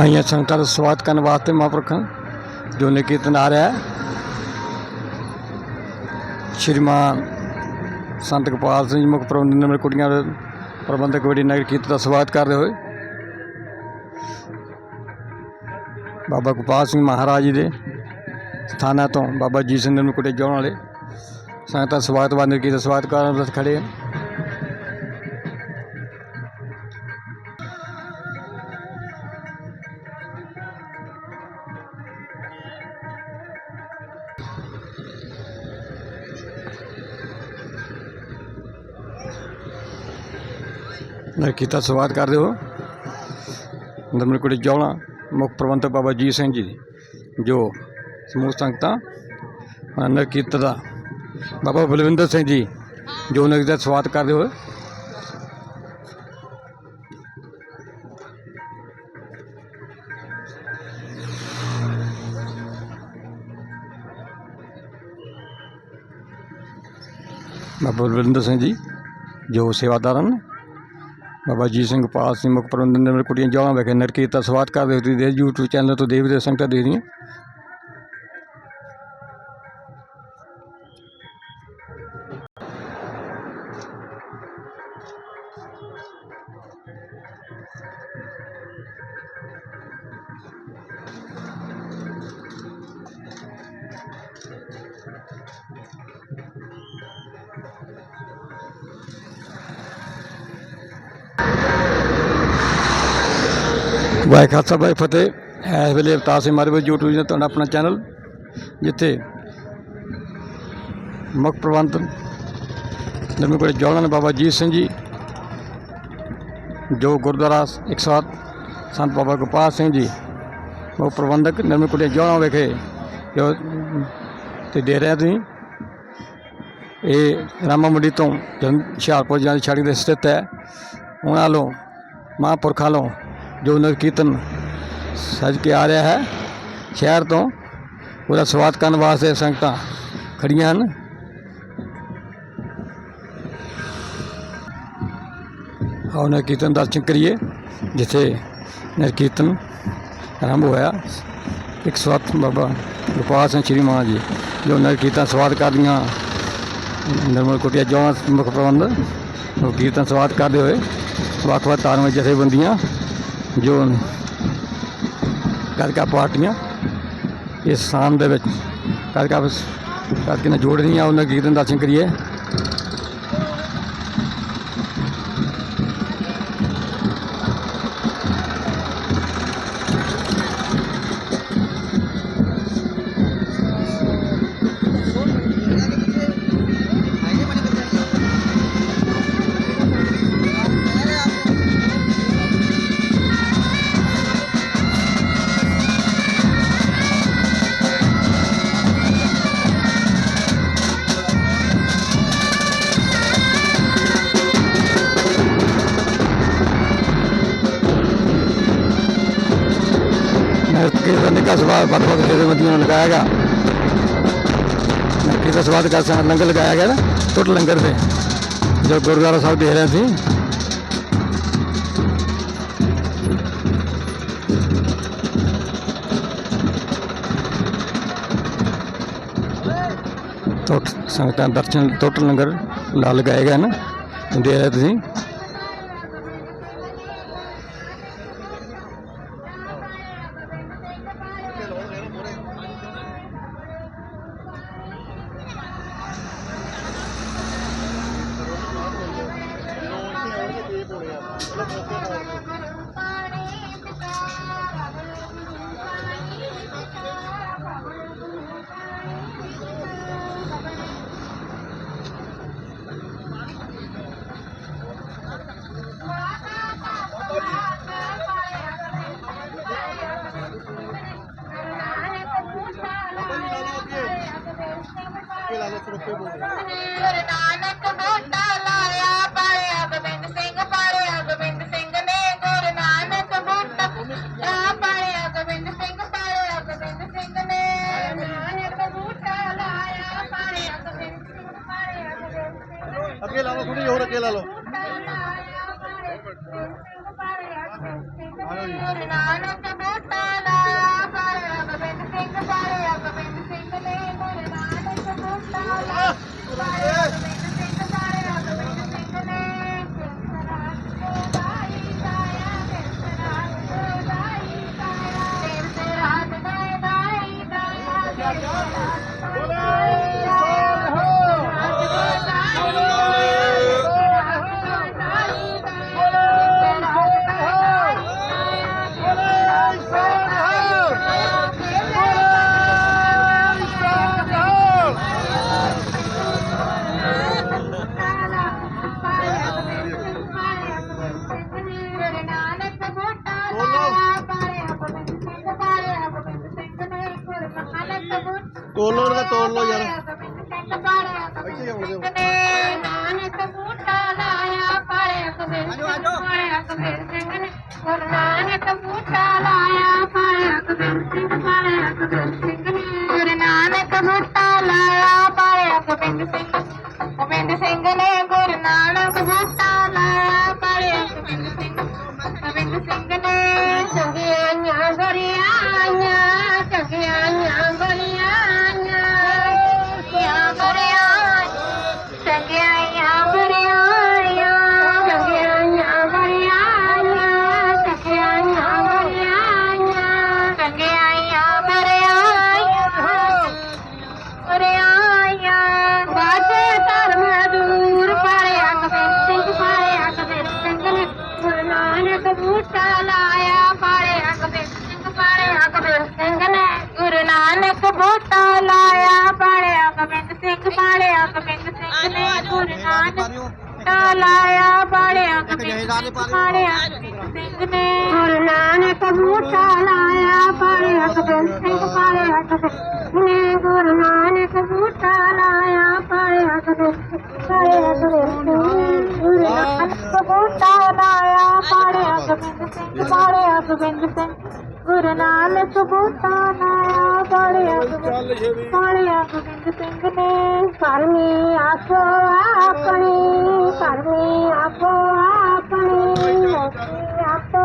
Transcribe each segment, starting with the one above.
ਆਈਆਂ ਸੰਗਤਾਂ ਦਾ ਸਵਾਗਤ ਕਰਨ ਵਾਸਤੇ ਮਹਾਂਪੁਰਖਾਂ ਜੋ ਨੇ ਕੀਰਤਨ ਆ ਰਿਹਾ ਸ਼੍ਰੀਮਾਨ ਸੰਤ ਗੋਪਾਲ ਸਿੰਘ ਜੀ, ਮੁੱਖ ਪ੍ਰਬੰਧਕ ਨੰਬਰ ਕੁੜੀਆਂ ਦੇ ਪ੍ਰਬੰਧਕ ਕਮੇਟੀ ਨਗਰ ਕੀਰਤਨ ਦਾ ਸਵਾਗਤ ਕਰਦੇ ਹੋਏ। ਬਾਬਾ ਗੋਪਾਲ ਸਿੰਘ ਮਹਾਰਾਜ ਜੀ ਦੇ ਸਥਾਨਾਂ ਤੋਂ ਬਾਬਾ ਜੀ ਸਿੰਘ ਨੰਬਰ ਕੁੜੇ ਜਾਣ ਵਾਲੇ ਸੰਗਤਾਂ ਦਾ ਸਵਾਗਤ ਬੰਦ ਕੀਤਾ ਸਵਾਗਤ ਕਰਨ ਵਾਸਤੇ ਖੜੇ ਹਨ। ਨਗਰ ਕੀਤਾ ਸਵਾਗਤ ਕਰਦੇ ਹੋ ਨੰਬਰ ਕੁੜੀ ਜੌਲਾ ਮੁੱਖ ਪ੍ਰਬੰਧਕ ਬਾਬਾ ਜੀ ਸਿੰਘ ਜੀ, ਜੋ ਸਮੂਹ ਸੰਗਤਾਂ ਨੇ ਕੀਰਤਨ ਦਾ। ਬਾਬਾ ਬਲਵਿੰਦਰ ਸਿੰਘ ਜੀ, ਜੋ ਨਗਰ ਦਾ ਸਵਾਗਤ ਕਰਦੇ ਹੋਏ। ਬਾਬਾ ਬਲਵਿੰਦਰ ਸਿੰਘ ਜੀ, ਜੋ ਸੇਵਾਦਾਰ ਹਨ ਬਾਬਾ ਜੀ ਸਿੰਘ ਪਾਲ ਸਿੰਘ ਮੁੱਖ ਪ੍ਰਬੰਧਕ ਨੰਬਰ ਕੁੜੀਆਂ ਜੌਲਾ ਵਿਖੇ ਨਗਰ ਕੀਰਤਨ ਦਾ ਸਵਾਗਤ ਕਰਦੇ ਹੋ ਤੁਸੀਂ ਦੇ YouTube ਚੈਨਲ ਤੋਂ ਦੇਵ ਦੇ ਸੰਗਤਾਂ ਦੇ ਵਾਹਿ ਖਾਲਸਾ, ਵਾਹਿ ਫਤਿਹ। ਇਸ ਵੇਲੇ ਅਵਤਾਰ ਸਿੰਘ ਮਾਰਵੇ YouTube ਤੇ ਤੁਹਾਡਾ ਆਪਣਾ ਚੈਨਲ ਜਿੱਥੇ ਮੁੱਖ ਪ੍ਰਬੰਧਕ ਨਰਮੇ ਕੋਲੇ ਜੌਲਾਂ ਨੇ ਬਾਬਾ ਜੀਤ ਸਿੰਘ ਜੀ, ਜੋ ਗੁਰਦੁਆਰਾ 107 ਸੰਤ ਬਾਬਾ ਗੋਪਾਲ ਸਿੰਘ ਜੀ, ਮੁੱਖ ਪ੍ਰਬੰਧਕ ਨਰਮੇ ਕੋਲੇ ਜੌਲਾਂ ਵਿਖੇ ਜੋ ਤੇ ਦੇ ਰਹੇ ਤੁਸੀਂ। ਇਹ ਰਾਮਾ ਮੰਡੀ ਤੋਂ ਹੁਸ਼ਿਆਰਪੁਰ ਜਾਣ ਦੀ ਸੜਕ ਤੇ ਸਥਿਤ ਹੈ। ਉਹਨਾਂ ਵੱਲੋਂ, ਮਹਾਂਪੁਰਖਾਂ ਵੱਲੋਂ ਜੋ ਨਗਰ ਕੀਰਤਨ ਸੱਜ ਕੇ ਆ ਰਿਹਾ ਹੈ, ਸ਼ਹਿਰ ਤੋਂ ਉਹਦਾ ਸਵਾਗਤ ਕਰਨ ਵਾਸਤੇ ਸੰਗਤਾਂ ਖੜੀਆਂ ਹਨ। ਆਓ ਨਗਰ ਕੀਰਤਨ ਦਰਸ਼ਨ ਕਰੀਏ, ਜਿੱਥੇ ਨਗਰ ਕੀਰਤਨ ਆਰੰਭ ਹੋਇਆ। 107 ਬਾਬਾ ਗੁਰਪਾਲ ਸਿੰਘ ਸ਼੍ਰੀ ਮਾਨ ਜੀ, ਜੋ ਨਗਰ ਕੀਰਤਨ ਸਵਾਦ ਕਰਦੀਆਂ ਨਰਮਲ ਕੋਟਿਆ ਜੋਨ ਮੁੱਖ ਪ੍ਰਬੰਧ ਉਹ ਕੀਰਤਨ ਸਵਾਦ ਕਰਦੇ ਹੋਏ ਵੱਖ ਵੱਖ ਧਾਰਮਿਕ ਜਥੇਬੰਦੀਆਂ ਜੋ ਕਾਰਕਾ ਪਾਰਟੀਆਂ, ਇਸ ਸਾਮ ਦੇ ਵਿੱਚ ਕਾਰਕਾ ਕਰਕੇ ਨਾਲ ਜੋੜ ਰਹੀਆਂ, ਉਹਨਾਂ ਕੀਰਤਨ ਦਰਸ਼ਨ ਕਰੀਏ। ਕੀਰਤਨ ਨਿਕਾ ਸਵਾਲ ਵੱਖ ਵੱਖ ਜਥੇਬੰਦੀਆਂ ਨੂੰ ਲਗਾਇਆ ਗਿਆ ਕੀਰਤਨ ਸਵਾਲ ਕਰ ਸਾਂ ਲੰਗਰ ਲਗਾਇਆ ਗਿਆ ਨਾ ਟੁੱਟ ਲੰਗਰ ਤੇ ਜੋ ਗੁਰਦੁਆਰਾ ਸਾਹਿਬ ਦੇ ਰਹੇ ਸੀ ਟੁੱਟ ਸੰਗਤਾਂ ਦਰਸ਼ਨ ਟੁੱਟ ਲੰਗਰ ਲਾ ਲਗਾਏ ਗਏ ਨਾ ਦੇ ਰਹੇ ਤੁਸੀਂ ਇੱਥੇ ਆਉਣ ਦਿਓ ਨਾਨਕ ਬੂਟਾ ਲਾਇਆ ਪਾਲਿਆ ਕਬੀਰ ਸਿੰਘ ਪਾਲਿਆ ਕਬੀਰ ਸਿੰਘ ਨੇ ਗੁਰੂ ਨਾਨਕ ਬੂਟਾ ਲਾਇਆ ਪਾਲਿਆ ਕਬੀਰ ਸਿੰਘ ਪਾਲਿਆ ਕਬੀਰ ਸਿੰਘ ਕਬੀਰ ਸਿੰਘ ਨੇ ਗੁਰੂ ਨਾਨਕ ਬੂਟਾ ਲਾਇਆ ਪਾਲਿਆ ਕਬੀਰ ਸਿੰਘ ਪਾਲਿਆ ਕਬੀਰ ਨੇ ਗੁਰੂ ਨਾਨਕ ਬੂਟਾ ਲਾਇਆ ਪਾਲਿਆ ਕਬੀਰ ਸਿੰਘ ਪਾਲਿਆ ਗੁਰੂ ਨਾਨਕ ਬੂਟਾ ਲਾਇਆ ਪਾਲਿਆ ਗੋਬਿੰਦ ਸਿੰਘ ਪਾਲਿਆ ਗੋਬਿੰਦ ਸਿੰਘ ਗੁਰੂ ਨਾਨਕ ਬੂਟਾ ਲਾਇਆ ਪਾਲਿਆ ਗੋਬਿੰਦ ਸਿੰਘ ਪਾਲਿਆ ਸਿੰਘ ਨੇ ਕਰਮੀ ਆਸੋ ਆਪਣੀ ਕਰਮੀ ਆਖੋ ਆਪਣੀ ਮੋਤੀ ਆਪੋ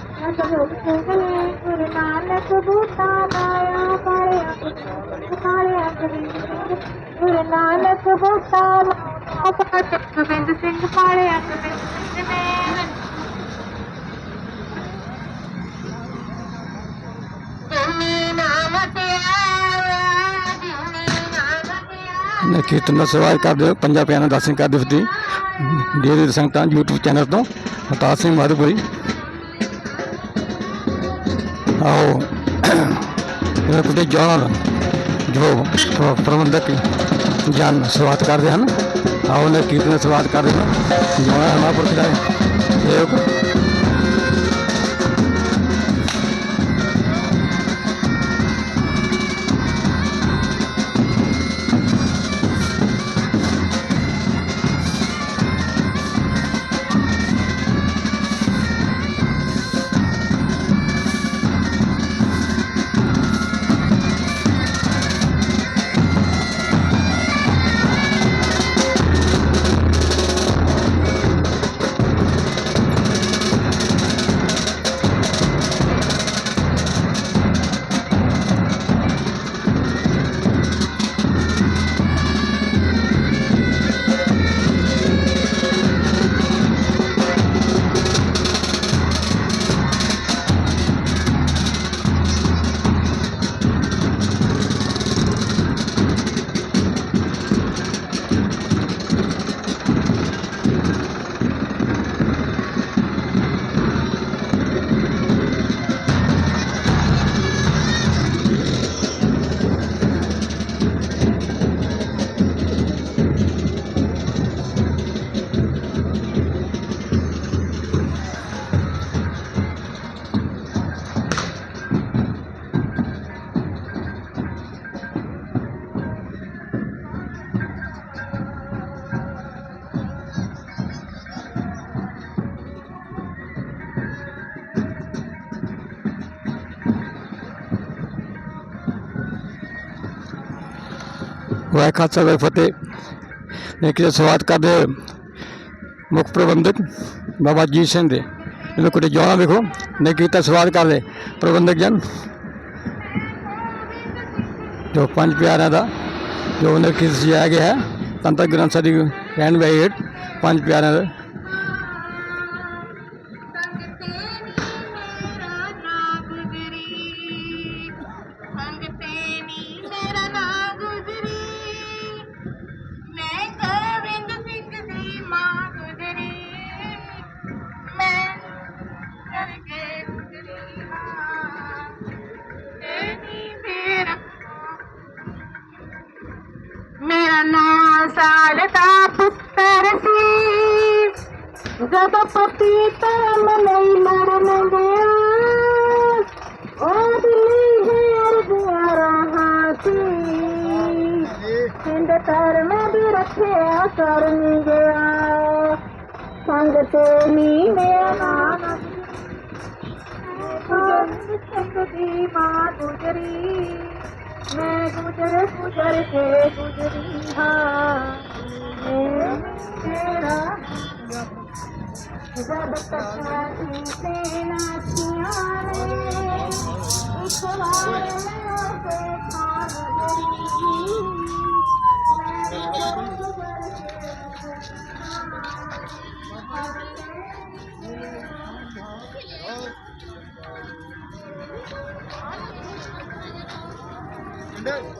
ਗੁਰੂ ਨਾਨਕ ਬੂਟਾ ਲਾਇਆ ਗੋਬਿੰਦ ਸਿੰਘ ਪਾਲਿਆ ਗੋਬਿੰਦ ਸਿੰਘ ਨੇ ਨੇ ਕੀਰਤਨ ਦਾ ਸਵਾਲ ਕਰਦੇ ਹੋ ਪੰਜਾਂ ਪਿਆਰਿਆਂ ਦਾ ਦਰਸ਼ਨ ਕਰਦੇ ਫਤੀ ਡੇਰੇ ਸੰਗਤਾਂ YouTube ਚੈਨਲ ਤੋਂ ਅਵਤਾਰ ਸਿੰਘ ਮਾਧੋਪੁਰੀ। ਆਓ। ਇਹ ਕੁਝ ਜਨਰਲ ਜੋ ਪ੍ਰਬੰਧਕ ਜਨ ਸਵਾਗਤ ਕਰਦੇ ਹਨ, ਆਓ ਨੇ ਕੀਰਤਨ ਦਾ ਸਵਾਗਤ ਕਰਦੇ ਹਨ ਜੋ ਹਮਾਪੁਰ ਦਾ ਸੇਵਕ ਵਾਹਿ ਖਾਲਸਾ, ਵਾਹਿ ਫਤਿਹ। ਨੇ ਕਿ ਸਵਾਗਤ ਕਰਦੇ ਮੁੱਖ ਪ੍ਰਬੰਧਕ ਬਾਬਾ ਜੀ ਸਿੰਘ ਦੇ। ਇਹਨੂੰ ਕੁਝ ਜਾਣਾ ਵੇਖੋ ਨੇ ਕੀਤਾ ਸਵਾਗਤ ਕਰਦੇ ਪ੍ਰਬੰਧਕ ਜਨ, ਜੋ ਪੰਜ ਪਿਆਰਿਆਂ ਦਾ, ਜੋ ਉਹਨਾਂ ਕੀ ਸਜਾਇਆ ਗਿਆ ਹੈ ਤਨ ਗ੍ਰੰਥ ਸਾਹਿਬ ਦੀ ਰਹਿਣ ਵੇ ਪੰਜ ਪਿਆਰਿਆਂ ਦਾ ਸਿੰਧ ਮੈਂ ਵੀ ਰੱਖਿਆ ਕਰਨ ਗਿਆ। ਸੰਗ ਤੇ ਨੀ ਮੇਰਾ ਨਾਮ ਗੁਜਰ ਦੀ ਮਾਂ ਗੁਜਰੀ। ਮੈਂ ਗੁਜਰ ਗੁਜਰ ਕੇ ਗੁਜਰੀ ਹਾਂ। ਮੈਂ ਤੇਰਾ ਜਦ ਤੱਕ ਤੇ ਨਾਚੀਆਂ ਨੇ ਇੱਕ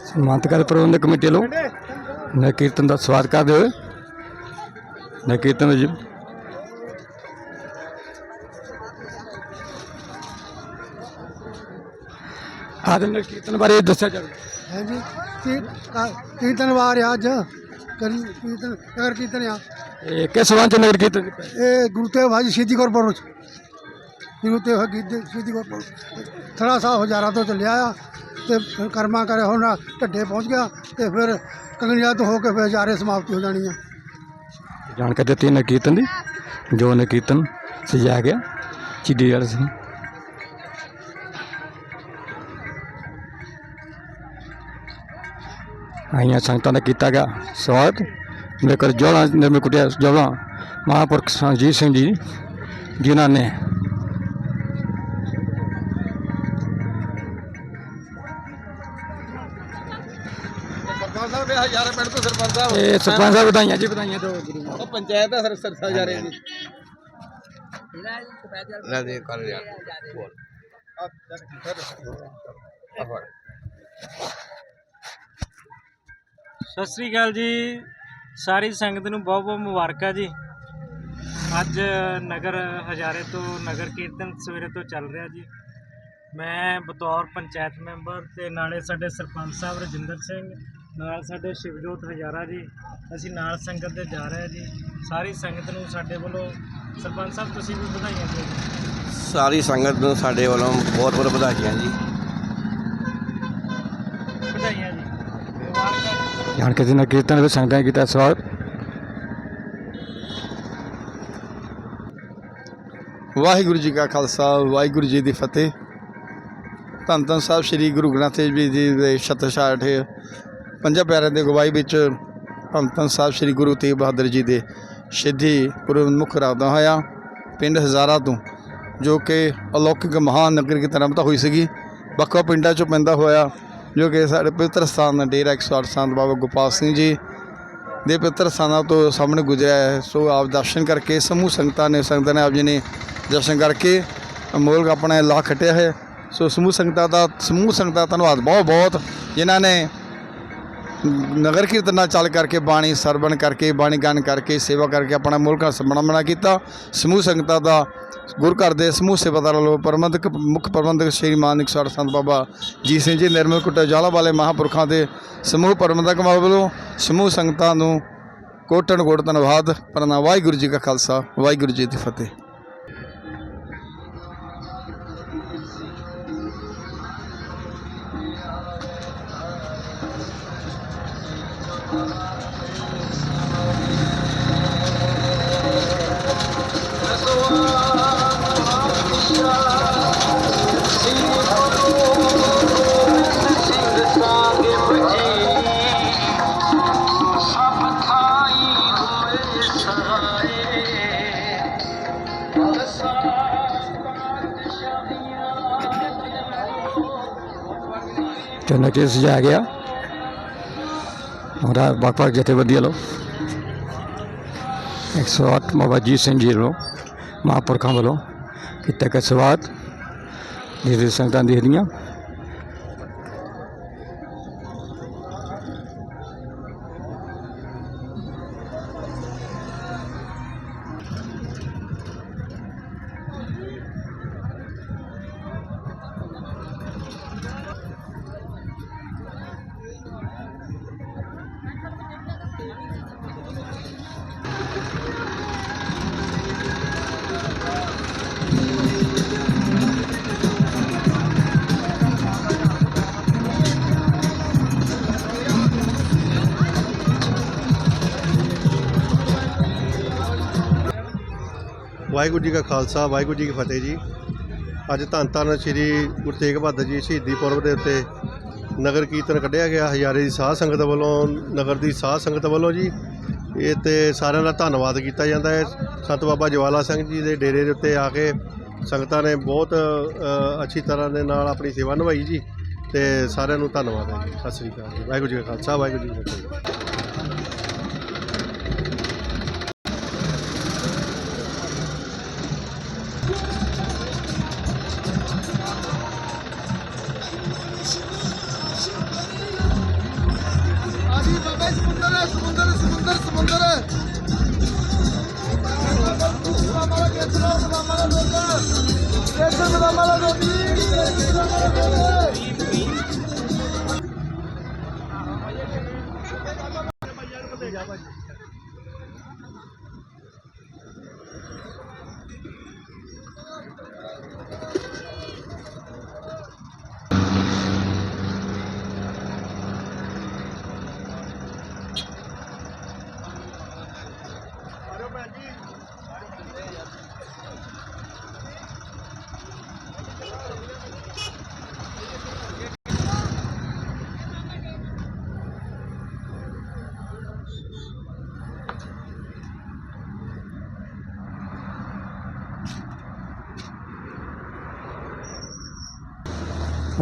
ਸਨਮਾਨਿਤ ਕਰ ਪ੍ਰਬੰਧਕ ਕਮੇਟੀ ਵੱਲੋਂ। ਨਗਰ ਕੀਰਤਨ ਦਾ ਸਵਾਗਤ ਕਰਦੇ ਹੋਏ ਨਗਰ ਕੀਰਤਨ ਵਿੱਚ ਨਗਰ ਕੀਰਤਨ ਬਾਰੇ ਦੱਸਿਆ ਜਾਵੇ। ਹਾਂਜੀ ਕੀਰਤਨ ਵਾਰ ਅੱਜ। ਕਰੀ ਕੀਰਤਨ ਨਗਰ ਕੀਰਤਨ ਆ। ਇਹ ਕਿਸ ਸੰਬੰਧ ਚ ਨਗਰ ਕੀਰਤਨ? ਇਹ ਗੁਰੂ ਤੇਗ ਬਹਾਦਰ ਸ਼ਹੀਦੀ ਗੁਰਪੁਰਬ ਚ। ਗੁਰੂ ਤੇਗ ਬਹਾਦਰ ਸ਼ਹੀਦੀ ਗੁਰਪੁਰਬ ਥੜਾ ਸਾਹਿਬ ਹਜ਼ਾਰਾਂ ਤੋਂ ਚੱਲਿਆ ਆ। ਤੇ ਫਿਰ ਕਰਮਾ ਕਰੇ ਹੁਣ ਢੱਡੇ ਪਹੁੰਚ ਗਿਆ ਤੇ ਫਿਰ ਕੰਗਨੀਆ ਤੋਂ ਹੋ ਕੇ ਫਿਰ ਹਜ਼ਾਰੇ ਸਮਾਪਤੀ ਹੋ ਜਾਣੀ ਆ। ਜਾਣਕਾਰੀ ਦਿੱਤੀ ਇਹਨਾਂ ਕੀਰਤਨ ਦੀ? ਜੋ ਨਗਰ ਕੀਰਤਨ ਸਜਾਇਆ ਗਿਆ, ਚਿੱਡੀ ਵਾਲੇ ਸੀ। ਆਈਆਂ ਸੰਗਤਾਂ ਦਾ ਕੀਤਾ ਗਿਆ ਸਵਾਗਤ। ਮੇਰੇ ਕੋਲ ਜੋੜਾ ਨਿਰਮੇ ਕੁਟਿਆ ਜੋੜਾ ਮਹਾਂਪੁਰਖ ਸੰਜੀਤ ਸਿੰਘ ਜੀ, ਜਿਨ੍ਹਾਂ ਨੇ ਸਰਪੰਚ ਸਾਹਿਬ ਇਹ ਹਜ਼ਾਰੇ ਪਿੰਡ ਤੋਂ ਸਰਪੰਚ ਸਾਹਿਬ। ਇਹ ਸਰਪੰਚ ਸਾਹਿਬ ਵਧਾਈਆਂ ਜੀ ਵਧਾਈਆਂ ਦਿਓ ਗੁਰੂ ਨੂੰ। ਉਹ ਪੰਚਾਇਤ ਦਾ ਸਰ ਸਰ ਹਜ਼ਾਰੇ ਦੀ ਲੈ ਦੇ ਕਰ ਯਾਰ ਬੋਲ ਸਤਿ ਸ੍ਰੀ ਅਕਾਲ ਜੀ। ਸਾਰੀ ਸੰਗਤ ਨੂੰ ਬਹੁਤ ਬਹੁਤ ਮੁਬਾਰਕਾਂ ਜੀ। ਅੱਜ ਨਗਰ ਹਜ਼ਾਰੇ ਤੋਂ ਨਗਰ ਕੀਰਤਨ ਸਵੇਰੇ ਤੋਂ ਚੱਲ ਰਿਹਾ ਜੀ। ਮੈਂ ਬਤੌਰ ਪੰਚਾਇਤ ਮੈਂਬਰ ਤੇ ਨਾਲੇ ਸਾਡੇ ਸਰਪੰਚ ਸਾਹਿਬ ਰਜਿੰਦਰ ਸਿੰਘ ਨਾਲ ਸਾਡੇ ਸ਼ਿਵਜੋਤ ਹਜ਼ਾਰਾ ਜੀ ਅਸੀਂ ਨਾਲ ਸੰਗਤ ਦੇ ਜਾ ਰਹੇ ਹਾਂ ਜੀ। ਸਾਰੀ ਸੰਗਤ ਨੂੰ ਸਾਡੇ ਵੱਲੋਂ ਸਰਪੰਚ ਸਾਹਿਬ ਤੁਸੀਂ ਵੀ ਵਧਾਈਆਂ ਦਿਓ ਜੀ। ਸਾਰੀ ਸੰਗਤ ਨੂੰ ਸਾਡੇ ਵੱਲੋਂ ਬਹੁਤ ਬਹੁਤ ਵਧਾਈਆਂ ਜੀ। ਵਧਾਈਆਂ ਜੀ। ਜਾਣਕਾਰੀ ਦੀ ਨਗਰ ਕੀਰਤਨ ਵਿੱਚ ਸੰਗਤਾਂ ਨੇ ਕੀਤਾ ਸਵਾਗਤ ਵਾਹਿਗੁਰੂ ਜੀ ਕਾ ਖਾਲਸਾ ਵਾਹਿਗੁਰੂ ਜੀ ਦੀ ਫਤਿਹ। ਧੰਨ ਧੰਨ ਸਾਹਿਬ ਸ੍ਰੀ ਗੁਰੂ ਗ੍ਰੰਥ ਸਾਹਿਬ ਜੀ ਦੇ ਛਤਰਛਾਟ ਪੰਜਾਂ ਪਿਆਰਿਆਂ ਦੀ ਅਗਵਾਈ ਵਿੱਚ ਧੰਨ ਧੰਨ ਸਾਹਿਬ ਸ੍ਰੀ ਗੁਰੂ ਤੇਗ ਬਹਾਦਰ ਜੀ ਦੇ ਸ਼ਹੀਦੀ ਪੁਰਬ ਮੁੱਖ ਰਾਦਾ ਹੋਇਆ ਪਿੰਡ ਹਜ਼ਾਰਾ ਤੋਂ, ਜੋ ਕਿ ਅਲੌਕਿਕ ਮਹਾਨ ਨਗਰ ਕੀ ਤਰ੍ਹਾਂ ਤਾਂ ਹੋਈ ਸੀਗੀ। ਵੱਖ ਵੱਖ ਪਿੰਡਾਂ ਚੋਂ ਪੈਂਦਾ ਹੋਇਆ, ਜੋ ਕਿ ਸਾਡੇ ਪਵਿੱਤਰ ਸਥਾਨ ਡੇਰਾ 108 ਸੰਤ ਬਾਬਾ ਗੋਪਾਲ ਸਿੰਘ ਜੀ ਦੇ ਪਵਿੱਤਰ ਸਥਾਨਾਂ ਤੋਂ ਸਾਹਮਣੇ ਗੁਜ਼ਰਿਆ ਹੈ। ਸੋ ਆਪ ਦਰਸ਼ਨ ਕਰਕੇ, ਸਮੂਹ ਸੰਗਤਾਂ ਨੇ ਸੰਗਤਾਂ ਨੇ ਆਪ ਜੀ ਨੇ ਦਰਸ਼ਨ ਕਰਕੇ ਅਮੋਲਕ ਆਪਣਾ ਲਾਹ ਖਟਿਆ ਹੈ। ਸੋ ਸਮੂਹ ਸੰਗਤਾਂ ਦਾ, ਸਮੂਹ ਸੰਗਤਾਂ ਦਾ ਧੰਨਵਾਦ ਬਹੁਤ ਬਹੁਤ ਜਿਨ੍ਹਾਂ ਨੇ ਨਗਰ ਕੀਰਤਨ ਨਾਲ ਚੱਲ ਕਰਕੇ, ਬਾਣੀ ਸਰਵਣ ਕਰਕੇ, ਬਾਣੀ ਗਾਨ ਕਰਕੇ, ਸੇਵਾ ਕਰਕੇ ਆਪਣਾ ਮੁਲਕ ਦਾ ਸਮਣਾ ਕੀਤਾ। ਸਮੂਹ ਸੰਗਤਾਂ ਦਾ ਗੁਰ ਘਰ ਦੇ ਸਮੂਹ ਸੇਵਾਦਾਰ ਵੱਲੋਂ ਪ੍ਰਬੰਧਕ, ਮੁੱਖ ਪ੍ਰਬੰਧਕ ਸ਼੍ਰੀ ਮਾਨਿਕ ਸਰ ਸੰਤ ਬਾਬਾ ਜੀ ਸਿੰਘ ਜੀ, ਨਿਰਮਲ ਕੁੱਟਾ ਜਾਲਾ ਵਾਲੇ ਮਹਾਂਪੁਰਖਾਂ ਦੇ ਸਮੂਹ ਪ੍ਰਬੰਧਕ ਵੱਲੋਂ ਸਮੂਹ ਸੰਗਤਾਂ ਨੂੰ ਕੋਟਨ ਕੋਟ ਧੰਨਵਾਦ। ਪ੍ਰਣਾ ਵਾਹਿਗੁਰੂ ਜੀ ਕਾ ਖਾਲਸਾ, ਵਾਹਿਗੁਰੂ ਜੀ ਦੀ ਫਤਿਹ। ਤੇ ਨਗਰ ਸਜਾਇਆ ਗਿਆ। ਉਹਦਾ ਵੱਖ ਵੱਖ ਜਥੇਬੰਦੀਆਂ ਵੱਲੋਂ 108 ਬਾਬਾ ਅਜੀਤ ਸਿੰਘ ਜੀ ਵੱਲੋਂ, ਮਹਾਂਪੁਰਖਾਂ ਵੱਲੋਂ ਕੀਤਾ ਗਿਆ ਸਵਾਗਤ ਜਿਸ ਦੇ ਸੰਗਤਾਂ ਦੇਖਦੀਆਂ ਵਾਹਿਗੁਰੂ ਜੀ ਕਾ ਖਾਲਸਾ, ਵਾਹਿਗੁਰੂ ਜੀ ਕੀ ਫਤਿਹ ਜੀ। ਅੱਜ ਧੰਨ ਧੰਨ ਸ੍ਰੀ ਗੁਰੂ ਤੇਗ ਬਹਾਦਰ ਜੀ ਸ਼ਹੀਦੀ ਪੁਰਬ ਦੇ ਉੱਤੇ ਨਗਰ ਕੀਰਤਨ ਕੱਢਿਆ ਗਿਆ। ਹਜ਼ਾਰੇ ਦੀ ਸਾਧ ਸੰਗਤ ਵੱਲੋਂ, ਨਗਰ ਦੀ ਸਾਧ ਸੰਗਤ ਵੱਲੋਂ ਜੀ। ਇਹ ਤੇ ਸਾਰਿਆਂ ਦਾ ਧੰਨਵਾਦ ਕੀਤਾ ਜਾਂਦਾ ਹੈ। ਸੰਤ ਬਾਬਾ ਜਵਾਲਾ ਸਿੰਘ ਜੀ ਦੇ ਡੇਰੇ ਦੇ ਉੱਤੇ ਆ ਕੇ ਸੰਗਤਾਂ ਨੇ ਬਹੁਤ ਅੱਛੀ ਤਰ੍ਹਾਂ ਦੇ ਨਾਲ ਆਪਣੀ ਸੇਵਾ ਨਿਭਾਈ ਜੀ। ਤੇ ਸਾਰਿਆਂ ਨੂੰ ਧੰਨਵਾਦ ਹੈ ਜੀ। ਸਤਿ ਸ੍ਰੀ ਅਕਾਲ ਜੀ। ਵਾਹਿਗੁਰੂ ਜੀ ਕਾ ਖਾਲਸਾ, ਵਾਹਿਗੁਰੂ ਜੀ ਕੀ ਫਤਿਹ। Oh,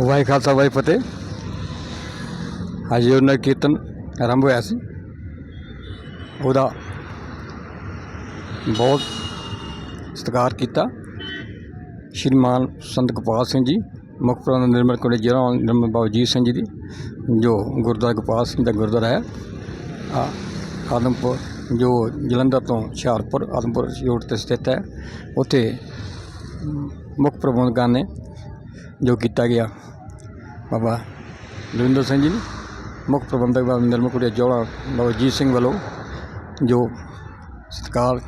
ਵਾਹਿ ਖਾਲਸਾ ਵਾਹਿ ਫਤਿਹ। ਅੱਜ ਉਹਨਾਂ ਕੀਰਤਨ ਆਰੰਭ ਹੋਇਆ ਸੀ। ਉਹਦਾ ਬਹੁਤ ਸਤਿਕਾਰ ਕੀਤਾ ਸ਼੍ਰੀਮਾਨ ਸੰਤ ਗੋਪਾਲ ਸਿੰਘ ਜੀ, ਮੁੱਖ ਪ੍ਰਬੰਧ ਨਿਰਮਲ ਕੋਲੇ ਜਿਹੜਾ ਨਿਰਮਲ ਬਾਬਾ ਅਜੀਤ ਸਿੰਘ ਜੀ ਦੀ, ਜੋ ਗੁਰਦੁਆਰਾ ਗੋਪਾਲ ਸਿੰਘ ਦਾ ਗੁਰਦੁਆਰਾ ਹੈ। ਆ ਆਦਮਪੁਰ, ਜੋ ਜਲੰਧਰ ਤੋਂ ਹੁਸ਼ਿਆਰਪੁਰ, ਆਦਮਪੁਰ ਰੋਡ ਤੇ ਸਥਿਤ ਹੈ। ਉੱਥੇ ਮੁੱਖ ਪ੍ਰਬੰਧਕਾਂ ਨੇ ਜੋ ਕੀਤਾ ਗਿਆ। ਬਾਬਾ ਲਵਿੰਦਰ ਸਿੰਘ ਜੀ ਨੇ ਮੁੱਖ ਪ੍ਰਬੰਧਕ ਬਾਬਾ ਨਿਰਮਲ ਕੁੜੀਆ ਜੋੜਾ ਬਾਬਾ ਅਜੀਤ ਸਿੰਘ ਵੱਲੋਂ ਜੋ ਸਤਿਕਾਰ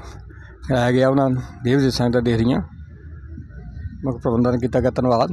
ਕਰਾਇਆ ਗਿਆ, ਉਹਨਾਂ ਨੂੰ ਦੇਵ ਦੇ ਸੰਗਤਾਂ ਦੇ ਰਹੀਆਂ। ਮੁੱਖ ਪ੍ਰਬੰਧਕ ਨੇ ਕੀਤਾ ਗਿਆ ਧੰਨਵਾਦ।